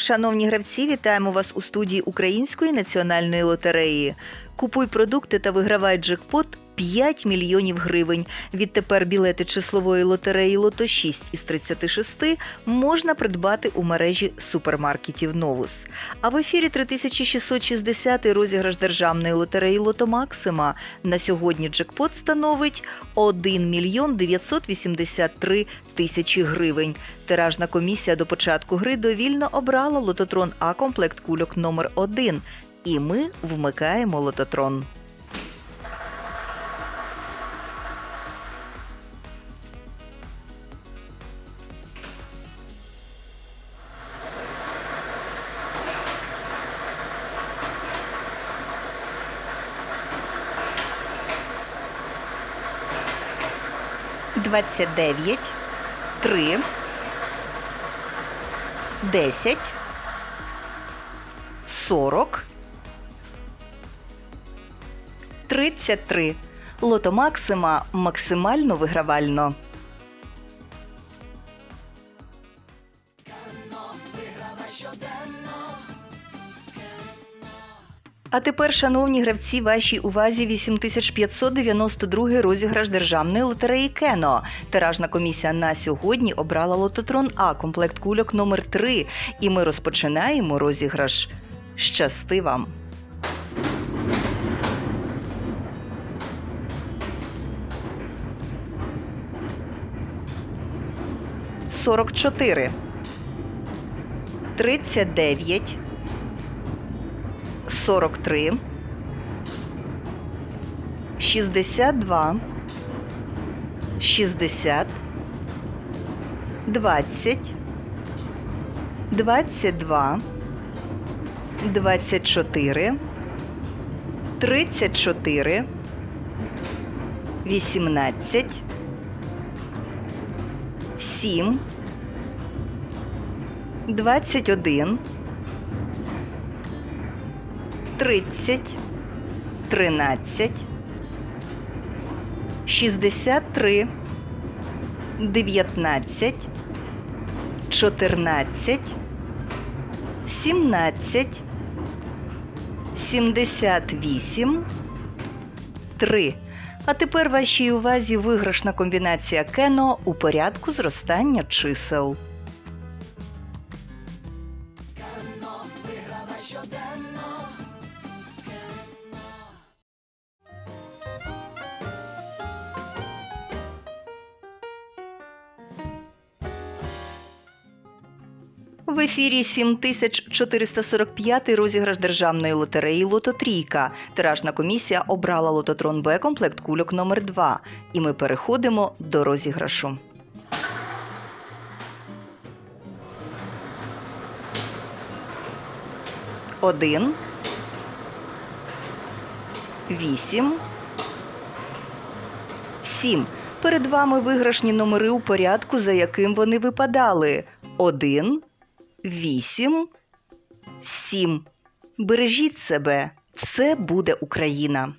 Шановні гравці, вітаємо вас у студії Української національної лотереї. Купуй продукти та вигравай джекпот 5 мільйонів гривень. Відтепер білети числової лотереї Лото 6 із 36 можна придбати у мережі супермаркетів Новус. А в ефірі 3660 розіграш державної лотереї Лото Максима. На сьогодні джекпот становить 1 мільйон 983 тисячі гривень. Тиражна комісія до початку гри довільно обрала лототрон А комплект кульок номер 1 І ми вмикаємо лототрон. Двадцять дев'ять, три, десять, сорок, тридцять три. Лото Максима максимально вигравально. А тепер, шановні гравці, вашій увазі 8592 розіграш державної лотереї Кено. Тиражна комісія на сьогодні обрала лототрон А комплект кульок номер 3 І ми розпочинаємо розіграш. Щасти вам! Сорок чотири. Тридцять дев'ять. 43, 62, 60, 20, 22, 24, 34, 18, 7, 21, 30, 13, 63, 19, 14, 17, 78, 3. А тепер вашій увазі виграшна комбінація кено у порядку зростання чисел. В ефірі 7445 розіграш державної лотереї Лото Трійка. Тиражна комісія обрала лототрон Б комплект кульок номер 2 І ми переходимо до розіграшу. Один. Вісім. Сім. Перед вами виграшні номери у порядку, за яким вони випадали. Один. Вісім. Сім. Бережіть себе. Все буде Україна.